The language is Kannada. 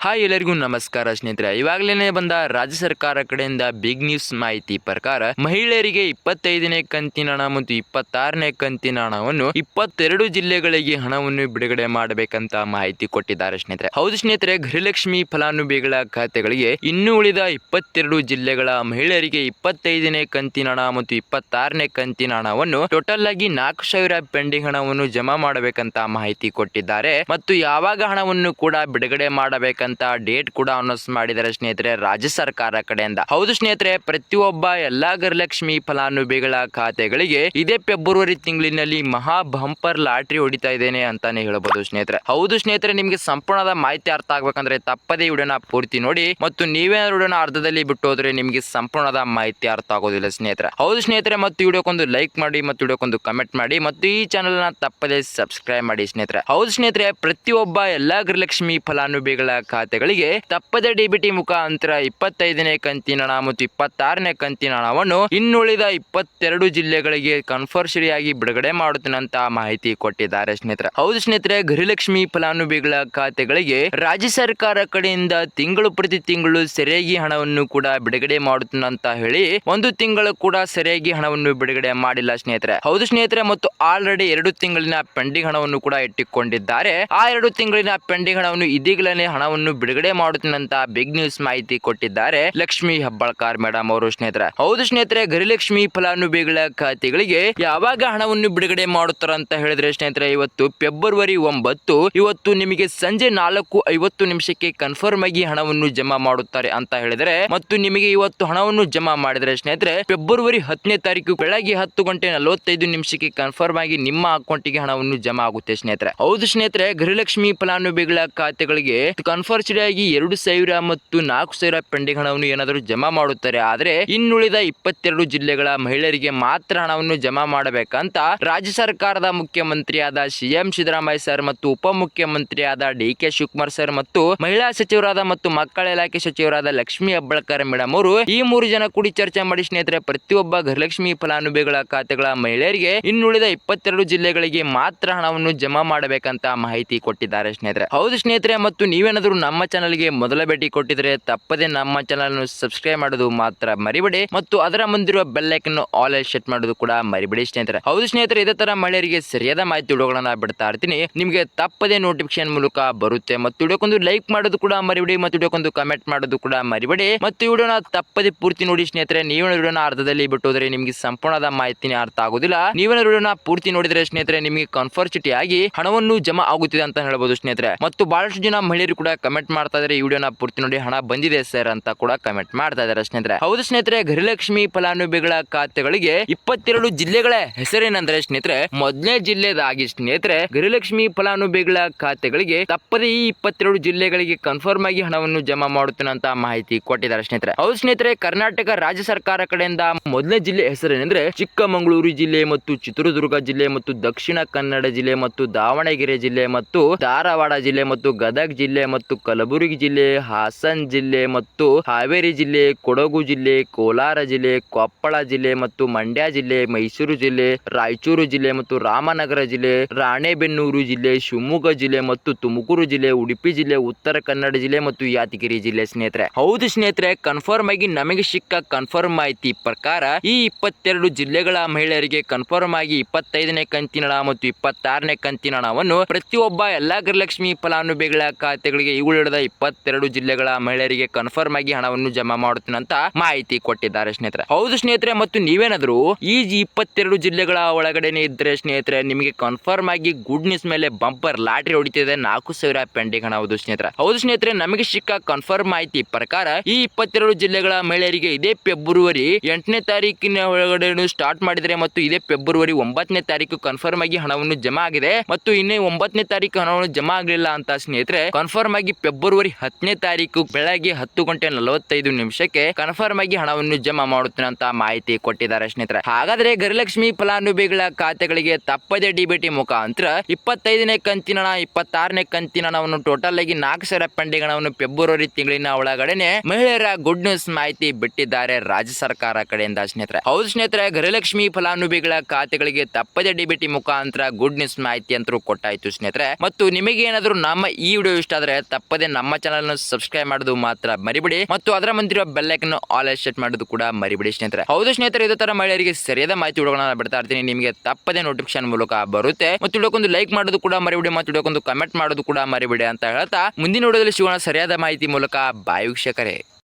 ಹಾಯ್ ಎಲ್ಲರಿಗೂ ನಮಸ್ಕಾರ ಸ್ನೇಹಿತರೆ. ಇವಾಗಲೇ ಬಂದ ರಾಜ್ಯ ಸರ್ಕಾರ ಕಡೆಯಿಂದ ಬಿಗ್ ನ್ಯೂಸ್ ಮಾಹಿತಿ ಪ್ರಕಾರ ಮಹಿಳೆಯರಿಗೆ ಇಪ್ಪತ್ತೈದನೇ ಕಂತಿನ ಹಣ ಮತ್ತು ಇಪ್ಪತ್ತಾರನೇ ಕಂತಿನ ಹಣವನ್ನು ಇಪ್ಪತ್ತೆರಡು ಜಿಲ್ಲೆಗಳಿಗೆ ಹಣವನ್ನು ಬಿಡುಗಡೆ ಮಾಡಬೇಕಂತ ಮಾಹಿತಿ ಕೊಟ್ಟಿದ್ದಾರೆ ಸ್ನೇಹಿತರೆ. ಹೌದು ಸ್ನೇಹಿತರೆ, ಗೃಹಲಕ್ಷ್ಮಿ ಫಲಾನುಭವಿಗಳ ಖಾತೆಗಳಿಗೆ ಇನ್ನು ಉಳಿದ ಇಪ್ಪತ್ತೆರಡು ಜಿಲ್ಲೆಗಳ ಮಹಿಳೆಯರಿಗೆ ಇಪ್ಪತ್ತೈದನೇ ಕಂತಿನ ಹಣ ಮತ್ತು ಇಪ್ಪತ್ತಾರನೇ ಕಂತಿನ ಹಣವನ್ನು ಟೋಟಲ್ ಆಗಿ ನಾಲ್ಕು ಸಾವಿರ ಪೆಂಡಿಂಗ್ ಹಣವನ್ನು ಜಮಾ ಮಾಡಬೇಕಂತ ಮಾಹಿತಿ ಕೊಟ್ಟಿದ್ದಾರೆ. ಮತ್ತು ಯಾವಾಗ ಹಣವನ್ನು ಕೂಡ ಬಿಡುಗಡೆ ಮಾಡಬೇಕಂತ ಡೇಟ್ ಕೂಡ ಅನೌನ್ಸ್ ಮಾಡಿದ್ದಾರೆ ಸ್ನೇಹಿತರೆ, ರಾಜ್ಯ ಸರ್ಕಾರ ಕಡೆಯಿಂದ. ಹೌದು ಸ್ನೇಹಿತರೆ, ಪ್ರತಿಯೊಬ್ಬ ಎಲ್ಲಾ ಗೃಹಲಕ್ಷ್ಮಿ ಫಲಾನುಭವಿಗಳ ಖಾತೆಗಳಿಗೆ ಇದೇ ಫೆಬ್ರವರಿ ತಿಂಗಳಿನಲ್ಲಿ ಮಹಾ ಬಂಪರ್ ಲಾಟ್ರಿ ಹೊಡಿತಾ ಇದ್ದೇನೆ ಅಂತಾನೆ ಹೇಳಬಹುದು ಸ್ನೇಹಿತರೆ. ಹೌದು ಸ್ನೇಹಿತರೆ, ನಿಮಗೆ ಸಂಪೂರ್ಣದ ಮಾಹಿತಿ ಅರ್ಥ ಆಗ್ಬೇಕಂದ್ರೆ ತಪ್ಪದೇ ವಿಡಿಯೋನ ಪೂರ್ತಿ ನೋಡಿ ಮತ್ತು ನೀವೇ ವಿಡಿಯೋನ ಅರ್ಧದಲ್ಲಿ ಬಿಟ್ಟು ಹೋದ್ರೆ ನಿಮಗೆ ಸಂಪೂರ್ಣದ ಮಾಹಿತಿ ಅರ್ಥ ಆಗೋದಿಲ್ಲ ಸ್ನೇಹಿತರೆ. ಹೌದು ಸ್ನೇಹಿತರೆ, ಮತ್ತು ವಿಡಿಯೋಕ್ಕೊಂದು ಲೈಕ್ ಮಾಡಿ ಮತ್ತು ವಿಡಿಯೋಕ್ಕೊಂದು ಕಮೆಂಟ್ ಮಾಡಿ ಮತ್ತು ಈ ಚಾನಲ್ನ ತಪ್ಪದೇ ಸಬ್ಸ್ಕ್ರೈಬ್ ಮಾಡಿ ಸ್ನೇಹಿತರೆ. ಹೌದು ಸ್ನೇಹಿತರೆ, ಪ್ರತಿಯೊಬ್ಬ ಎಲ್ಲಾ ಗೃಹಲಕ್ಷ್ಮಿ ಫಲಾನುಭವಿಗಳ ಖಾತೆಗಳಿಗೆ ತಪ್ಪದೆ ಡಿಬಿಟಿ ಮುಖಾಂತರ ಇಪ್ಪತ್ತೈದನೇ ಕಂತಿನ ಹಣ ಮತ್ತು ಇಪ್ಪತ್ತಾರನೇ ಕಂತಿನ ಹಣವನ್ನು ಇನ್ನುಳಿದ ಇಪ್ಪತ್ತೆರಡು ಜಿಲ್ಲೆಗಳಿಗೆ ಕನ್ಫರ್ಸರಿ ಆಗಿ ಬಿಡುಗಡೆ ಮಾಡುತ್ತೇನಂತ ಮಾಹಿತಿ ಕೊಟ್ಟಿದ್ದಾರೆ ಸ್ನೇಹಿತರೆ. ಹೌದು ಸ್ನೇಹಿತರೆ, ಗೃಹಲಕ್ಷ್ಮಿ ಫಲಾನುಭವಿಗಳ ಖಾತೆಗಳಿಗೆ ರಾಜ್ಯ ಸರ್ಕಾರ ಕಡೆಯಿಂದ ತಿಂಗಳು ಪ್ರತಿ ತಿಂಗಳು ಸರಿಯಾಗಿ ಹಣವನ್ನು ಕೂಡ ಬಿಡುಗಡೆ ಮಾಡುತ್ತೇನಂತ ಹೇಳಿ ಒಂದು ತಿಂಗಳು ಕೂಡ ಸರಿಯಾಗಿ ಹಣವನ್ನು ಬಿಡುಗಡೆ ಮಾಡಿಲ್ಲ ಸ್ನೇಹಿತರೆ. ಹೌದು ಸ್ನೇಹಿತರೆ, ಮತ್ತು ಆಲ್ರೆಡಿ ಎರಡು ತಿಂಗಳಿನ ಪೆಂಡಿಂಗ್ ಹಣವನ್ನು ಕೂಡ ಇಟ್ಟುಕೊಂಡಿದ್ದಾರೆ. ಆ ಎರಡು ತಿಂಗಳಿನ ಪೆಂಡಿಂಗ್ ಹಣವನ್ನು ಇದೀಗಲೇ ಹಣವನ್ನು ಬಿಡುಗಡೆ ಮಾಡುತ್ತೇನಂತ ಬಿಗ್ ನ್ಯೂಸ್ ಮಾಹಿತಿ ಕೊಟ್ಟಿದ್ದಾರೆ ಲಕ್ಷ್ಮಿ ಹೆಬ್ಬಾಳ್ಕರ್ ಮೇಡಮ್ ಅವರು ಸ್ನೇಹಿತರೆ. ಹೌದು ಸ್ನೇಹಿತರೆ, ಗರಿಲಕ್ಷ್ಮಿ ಫಲಾನುಭವಿಗಳ ಖಾತೆಗಳಿಗೆ ಯಾವಾಗ ಹಣವನ್ನು ಬಿಡುಗಡೆ ಮಾಡುತ್ತಾರೆ ಅಂತ ಹೇಳಿದ್ರೆ ಸ್ನೇಹಿತರೆ, ಇವತ್ತು ಫೆಬ್ರವರಿ ಒಂಬತ್ತು, ಇವತ್ತು ನಿಮಗೆ ಸಂಜೆ ನಾಲ್ಕು ಐವತ್ತು ನಿಮಿಷಕ್ಕೆ ಕನ್ಫರ್ಮ್ ಆಗಿ ಹಣವನ್ನು ಜಮಾ ಮಾಡುತ್ತಾರೆ ಅಂತ ಹೇಳಿದರೆ, ಮತ್ತು ನಿಮಗೆ ಇವತ್ತು ಹಣವನ್ನು ಜಮಾ ಮಾಡಿದ್ರೆ ಸ್ನೇಹಿತರೆ, ಫೆಬ್ರವರಿ ಹತ್ತನೇ ತಾರೀಕು ಬೆಳಗ್ಗೆ ಹತ್ತು ಗಂಟೆ ನಲವತ್ತೈದು ನಿಮಿಷಕ್ಕೆ ಕನ್ಫರ್ಮ್ ಆಗಿ ನಿಮ್ಮ ಅಕೌಂಟಿಗೆ ಹಣವನ್ನು ಜಮಾ ಆಗುತ್ತೆ ಸ್ನೇಹಿತರೆ. ಹೌದು ಸ್ನೇಹಿತರೆ ಗೃಹಲಕ್ಷ್ಮಿ ಫಲಾನುಭವಿಗಳ ಖಾತೆಗಳಿಗೆ ಕನ್ಫರ್ಮ್ ಆಗಿ ಎರಡು ಸಾವಿರ ಮತ್ತು ನಾಲ್ಕು ಸಾವಿರ ಪೆಂಡಿಂಗ್ ಹಣವನ್ನು ಏನಾದರೂ ಜಮಾ ಮಾಡುತ್ತಾರೆ. ಆದರೆ ಇನ್ನುಳಿದ ಇಪ್ಪತ್ತೆರಡು ಜಿಲ್ಲೆಗಳ ಮಹಿಳೆಯರಿಗೆ ಮಾತ್ರ ಹಣವನ್ನು ಜಮಾ ಮಾಡಬೇಕಂತ ರಾಜ್ಯ ಸರ್ಕಾರದ ಮುಖ್ಯಮಂತ್ರಿಯಾದ ಸಿಎಂ ಸಿದ್ದರಾಮಯ್ಯ ಸರ್ ಮತ್ತು ಉಪಮುಖ್ಯಮಂತ್ರಿಯಾದ ಡಿ ಕೆ ಶಿವಕುಮಾರ್ ಸರ್ ಮತ್ತು ಮಹಿಳಾ ಸಚಿವರಾದ ಮತ್ತು ಮಕ್ಕಳ ಇಲಾಖೆ ಸಚಿವರಾದ ಲಕ್ಷ್ಮಿ ಹೆಬ್ಬಾಳ್ಕರ್ ಮೇಡಮ್ ಅವರು ಈ ಮೂರು ಜನ ಕೂಡಿ ಚರ್ಚೆ ಮಾಡಿ ಸ್ನೇಹಿತರೆ, ಪ್ರತಿಯೊಬ್ಬ ಗೃಹಲಕ್ಷ್ಮಿ ಫಲಾನುಭವಿಗಳ ಖಾತೆಗಳ ಮಹಿಳೆಯರಿಗೆ ಇನ್ನುಳಿದ ಇಪ್ಪತ್ತೆರಡು ಜಿಲ್ಲೆಗಳಿಗೆ ಮಾತ್ರ ಹಣವನ್ನು ಜಮಾ ಮಾಡಬೇಕಂತ ಮಾಹಿತಿ ಕೊಟ್ಟಿದ್ದಾರೆ ಸ್ನೇಹಿತರೆ. ಹೌದು ಸ್ನೇಹಿತರೆ, ಮತ್ತು ನೀವೇನಾದರೂ ನಮ್ಮ ಚಾನಲ್ಗೆ ಮೊದಲ ಭೇಟಿ ಕೊಟ್ಟಿದ್ರೆ ತಪ್ಪದೆ ನಮ್ಮ ಚಾನಲ್ ಅನ್ನು ಸಬ್ಸ್ಕ್ರೈಬ್ ಮಾಡೋದು ಮಾತ್ರ ಮರಿಬೇಡಿ. ಮತ್ತು ಅದರ ಮುಂದಿರುವ ಬೆಲ್ ಐಕನ್ ಆಲ್ ಸೆಟ್ ಮಾಡೋದು ಕೂಡ ಮರಿಬೇಡಿ ಸ್ನೇಹಿತರೆ. ಹೌದು ಸ್ನೇಹಿತರೆ, ಇದೇ ತರ ಮಹಿಳೆಯರಿಗೆ ಸರಿಯಾದ ಮಾಹಿತಿ ವಿಡಿಯೋಗಳನ್ನ ಬಿಡ್ತಾ ಇರ್ತೀನಿ. ನಿಮಗೆ ತಪ್ಪದೆ ನೋಟಿಫಿಕೇಶನ್ ಮೂಲಕ ಬರುತ್ತೆ. ಮತ್ತು ವಿಡಿಯೋಕ್ಕೊಂದು ಲೈಕ್ ಮಾಡೋದು ಕೂಡ ಮರಿಬೇಡಿ. ಮತ್ತು ವಿಡಿಯೋಕ್ಕೊಂದು ಕಮೆಂಟ್ ಮಾಡೋದು ಕೂಡ ಮರಿಬೇಡಿ. ಮತ್ತು ವಿಡಿಯೋನ ತಪ್ಪದೆ ಪೂರ್ತಿ ನೋಡಿ ಸ್ನೇಹಿತರೆ. ನೀವು ವಿಡಿಯೋನ ಅರ್ಧದಲ್ಲಿ ಬಿಟ್ಟು ಹೋದ್ರೆ ನಿಮಗೆ ಸಂಪೂರ್ಣದ ಮಾಹಿತಿನೇ ಅರ್ಥ ಆಗೋದಿಲ್ಲ. ನೀವೇ ವಿಡಿಯೋನ ಪೂರ್ತಿ ನೋಡಿದ್ರೆ ಸ್ನೇಹಿತರೆ, ನಿಮಗೆ ಕನ್ಫರ್ಸಿಟಿ ಆಗಿ ಹಣವನ್ನು ಜಮಾ ಆಗುತ್ತಿದೆ ಅಂತ ಹೇಳಬಹುದು ಸ್ನೇಹಿತರೆ. ಮತ್ತು ಬಹಳಷ್ಟು ಜನ ಮಹಿಳೆಯರು ಕೂಡ ಕಮೆಂಟ್ ಮಾಡ್ತಾ ಇದ್ರೆ ಈ ವಿಡಿಯೋನ ಪೂರ್ತಿ ನೋಡಿ, ಹಣ ಬಂದಿದೆ ಸರ್ ಅಂತ ಕೂಡ ಕಮೆಂಟ್ ಮಾಡ್ತಾ ಇದ್ದಾರೆ ಸ್ನೇಹಿತರೆ. ಹೌದು ಸ್ನೇಹಿತರೆ, ಗೃಹಲಕ್ಷ್ಮಿ ಫಲಾನುಭವಿಗಳ ಖಾತೆಗಳಿಗೆ ಇಪ್ಪತ್ತೆರಡು ಜಿಲ್ಲೆಗಳ ಹೆಸರೇನಂದ್ರೆ ಸ್ನೇಹಿತರೆ, ಮೊದಲನೇ ಜಿಲ್ಲೆದಾಗಿ ಸ್ನೇಹಿತರೆ, ಗೃಹಲಕ್ಷ್ಮಿ ಫಲಾನುಭವಿಗಳ ಖಾತೆಗಳಿಗೆ ತಪ್ಪದೇ ಈ ಇಪ್ಪತ್ತೆರಡು ಜಿಲ್ಲೆಗಳಿಗೆ ಕನ್ಫರ್ಮ್ ಆಗಿ ಹಣವನ್ನು ಜಮಾ ಮಾಡುತ್ತೇನೆ ಅಂತ ಮಾಹಿತಿ ಕೊಟ್ಟಿದ್ದಾರೆ ಸ್ನೇಹಿತರೆ. ಹೌದು ಸ್ನೇಹಿತರೆ, ಕರ್ನಾಟಕ ರಾಜ್ಯ ಸರ್ಕಾರ ಕಡೆಯಿಂದ ಮೊದಲನೇ ಜಿಲ್ಲೆ ಹೆಸರೇನೆಂದ್ರೆ ಚಿಕ್ಕಮಗಳೂರು ಜಿಲ್ಲೆ ಮತ್ತು ಚಿತ್ರದುರ್ಗ ಜಿಲ್ಲೆ ಮತ್ತು ದಕ್ಷಿಣ ಕನ್ನಡ ಜಿಲ್ಲೆ ಮತ್ತು ದಾವಣಗೆರೆ ಜಿಲ್ಲೆ ಮತ್ತು ಧಾರವಾಡ ಜಿಲ್ಲೆ ಮತ್ತು ಗದಗ ಜಿಲ್ಲೆ ಮತ್ತು ಕಲಬುರಗಿ ಜಿಲ್ಲೆ, ಹಾಸನ್ ಜಿಲ್ಲೆ ಮತ್ತು ಹಾವೇರಿ ಜಿಲ್ಲೆ, ಕೊಡಗು ಜಿಲ್ಲೆ, ಕೋಲಾರ ಜಿಲ್ಲೆ, ಕೊಪ್ಪಳ ಜಿಲ್ಲೆ ಮತ್ತು ಮಂಡ್ಯ ಜಿಲ್ಲೆ, ಮೈಸೂರು ಜಿಲ್ಲೆ, ರಾಯಚೂರು ಜಿಲ್ಲೆ ಮತ್ತು ರಾಮನಗರ ಜಿಲ್ಲೆ, ರಾಣೆಬೆನ್ನೂರು ಜಿಲ್ಲೆ, ಶಿವಮೊಗ್ಗ ಜಿಲ್ಲೆ ಮತ್ತು ತುಮಕೂರು ಜಿಲ್ಲೆ, ಉಡುಪಿ ಜಿಲ್ಲೆ, ಉತ್ತರ ಕನ್ನಡ ಜಿಲ್ಲೆ ಮತ್ತು ಯಾದಗಿರಿ ಜಿಲ್ಲೆ ಸ್ನೇಹಿತರೆ. ಹೌದು ಸ್ನೇಹಿತರೆ ಕನ್ಫರ್ಮ್ ಆಗಿ ನಮಗೆ ಸಿಕ್ಕ ಕನ್ಫರ್ಮ್ ಮಾಹಿತಿ ಪ್ರಕಾರ ಈ ಇಪ್ಪತ್ತೆರಡು ಜಿಲ್ಲೆಗಳ ಮಹಿಳೆಯರಿಗೆ ಕನ್ಫರ್ಮ್ ಆಗಿ ಇಪ್ಪತ್ತೈದನೇ ಕಂತಿನ ಮತ್ತು ಇಪ್ಪತ್ತಾರನೇ ಕಂತಿನ ಹಣವನ್ನು ಪ್ರತಿಯೊಬ್ಬ ಎಲ್ಲಾ ಗೃಹಲಕ್ಷ್ಮಿ ಫಲಾನುಭವಿಗಳ ಖಾತೆಗಳಿಗೆ ಇವುಳಿಡದ ಇಪ್ಪತ್ತೆರಡು ಜಿಲ್ಲೆಗಳ ಮಹಿಳೆಯರಿಗೆ ಕನ್ಫರ್ಮ್ ಆಗಿ ಹಣವನ್ನು ಜಮಾ ಮಾಡುತ್ತೇನೆ ಅಂತ ಮಾಹಿತಿ ಕೊಟ್ಟಿದ್ದಾರೆ ಸ್ನೇಹಿತರೆ. ಹೌದು ಸ್ನೇಹಿತರೆ, ಮತ್ತು ನೀವೇನಾದರೂ ಈ ಇಪ್ಪತ್ತೆರಡು ಜಿಲ್ಲೆಗಳ ಒಳಗಡೆನೆ ಇದ್ರೆ ಸ್ನೇಹಿತರೆ, ನಿಮಗೆ ಕನ್ಫರ್ಮ್ ಆಗಿ ಗುಡ್ ನ್ಯೂಸ್ ಮೇಲೆ ಬಂಪರ್ ಲಾಟ್ರಿ ಹೊಡಿತಿದೆ ನಾಲ್ಕು ಸಾವಿರ ಪೆಂಡಿಂಗ್ ಹಣ. ಹೌದು ಸ್ನೇಹಿತರೆ. ಹೌದು ಸ್ನೇಹಿತರೆ, ನಮಗೆ ಸಿಕ್ಕ ಕನ್ಫರ್ಮ್ ಮಾಹಿತಿ ಪ್ರಕಾರ ಈ ಇಪ್ಪತ್ತೆರಡು ಜಿಲ್ಲೆಗಳ ಮಹಿಳೆಯರಿಗೆ ಇದೇ ಫೆಬ್ರವರಿ ಎಂಟನೇ ತಾರೀಕಿನ ಒಳಗಡೆ ಸ್ಟಾರ್ಟ್ ಮಾಡಿದರೆ ಮತ್ತು ಇದೇ ಫೆಬ್ರವರಿ ಒಂಬತ್ತನೇ ತಾರೀಕು ಕನ್ಫರ್ಮ್ ಆಗಿ ಹಣವನ್ನು ಜಮಾ ಆಗಿದೆ. ಮತ್ತು ಇನ್ನೇ ಒಂಬತ್ತನೇ ತಾರೀಕು ಹಣವನ್ನು ಜಮಾ ಆಗಲಿಲ್ಲ ಅಂತ ಸ್ನೇಹಿತರೆ ಕನ್ಫರ್ಮ್ ಆಗಿ ಫೆಬ್ರವರಿ ಹತ್ತನೇ ತಾರೀಕು ಬೆಳಗ್ಗೆ ಹತ್ತು ಗಂಟೆ ನಲವತ್ತೈದು ನಿಮಿಷಕ್ಕೆ ಕನ್ಫರ್ಮ್ ಆಗಿ ಹಣವನ್ನು ಜಮಾ ಮಾಡುತ್ತೇನೆ ಅಂತ ಮಾಹಿತಿ ಕೊಟ್ಟಿದ್ದಾರೆ ಸ್ನೇಹಿತರೆ. ಹಾಗಾದ್ರೆ ಗೃಹಲಕ್ಷ್ಮಿ ಫಲಾನುಭವಿಗಳ ಖಾತೆಗಳಿಗೆ ತಪ್ಪದೆ ಡಿಬಿಟಿ ಮುಖಾಂತರ ಇಪ್ಪತ್ತೈದನೇ ಕಂತಿನ ಹಣ, ಇಪ್ಪತ್ತಾರನೇ ಕಂತಿನ ಹಣವನ್ನು ಟೋಟಲ್ ಆಗಿ ನಾಲ್ಕು ಸಾವಿರ ಹಣವನ್ನು ಫೆಬ್ರವರಿ ತಿಂಗಳಿನ ಒಳಗಡೆನೆ ಮಹಿಳೆಯರ ಗುಡ್ ನ್ಯೂಸ್ ಮಾಹಿತಿ ಬಿಟ್ಟಿದ್ದಾರೆ ರಾಜ್ಯ ಸರ್ಕಾರ ಕಡೆಯಿಂದ ಸ್ನೇಹಿತರೆ. ಹೌದು ಸ್ನೇಹಿತರೆ ಗೃಹಲಕ್ಷ್ಮಿ ಫಲಾನುಭವಿಗಳ ಖಾತೆಗಳಿಗೆ ತಪ್ಪದೆ ಡಿಬಿಟಿ ಮುಖಾಂತರ ಗುಡ್ ನ್ಯೂಸ್ ಮಾಹಿತಿ ಅಂತೂ ಕೊಟ್ಟಾಯ್ತು ಸ್ನೇಹಿತರೆ. ಮತ್ತು ನಿಮಗೆ ಏನಾದರೂ ನಮ್ಮ ಈ ವಿಡಿಯೋ ಇಷ್ಟ ಆದ್ರೆ ತಪ್ಪದೆ ತಪ್ಪದೆ ನಮ್ಮ ಚಾನಲ್ ಸಬ್ಸ್ಕ್ರೈಬ್ ಮಾಡೋದು ಮಾತ್ರ ಮರಿಬಿಡಿ. ಮತ್ತು ಅದರ ಮಂದಿರುವ ಬೆಲ್ಲೈಕನ್ ಆಲ್ ಸೆಟ್ ಮಾಡೋದು ಕೂಡ ಮರಿಬಿಡಿ ಸ್ನೇಹಿತರೆ. ಹೌದು ಸ್ನೇಹಿತರೆ, ಇದೇ ತರ ಮಹಿಳೆಯರಿಗೆ ಸರಿಯಾದ ಮಾಹಿತಿ ಹುಡುಗನ ಬಿಡ್ತಾ ಇರ್ತೀನಿ. ನಿಮಗೆ ತಪ್ಪದೆ ನೋಟಿಫಿಕೇಶನ್ ಮೂಲಕ ಬರುತ್ತೆ. ಮತ್ತು ವಿಡಿಯೋಕ್ಕೊಂದು ಲೈಕ್ ಮಾಡೋದು ಕೂಡ ಮರಿಬಿಡಿ. ಮತ್ತು ವಿಡಿಯೋಕ್ಕೊಂದು ಕಮೆಂಟ್ ಮಾಡೋದು ಕೂಡ ಮರಿಬಿಡಿ ಅಂತ ಹೇಳ್ತಾ ಮುಂದಿನ ವಿಡಿಯೋದಲ್ಲಿ ಸಿಗೋಣ ಸರಿಯಾದ ಮಾಹಿತಿ ಮೂಲಕ. ಬಾಯಿ ವೀಕ್ಷಕರೇ.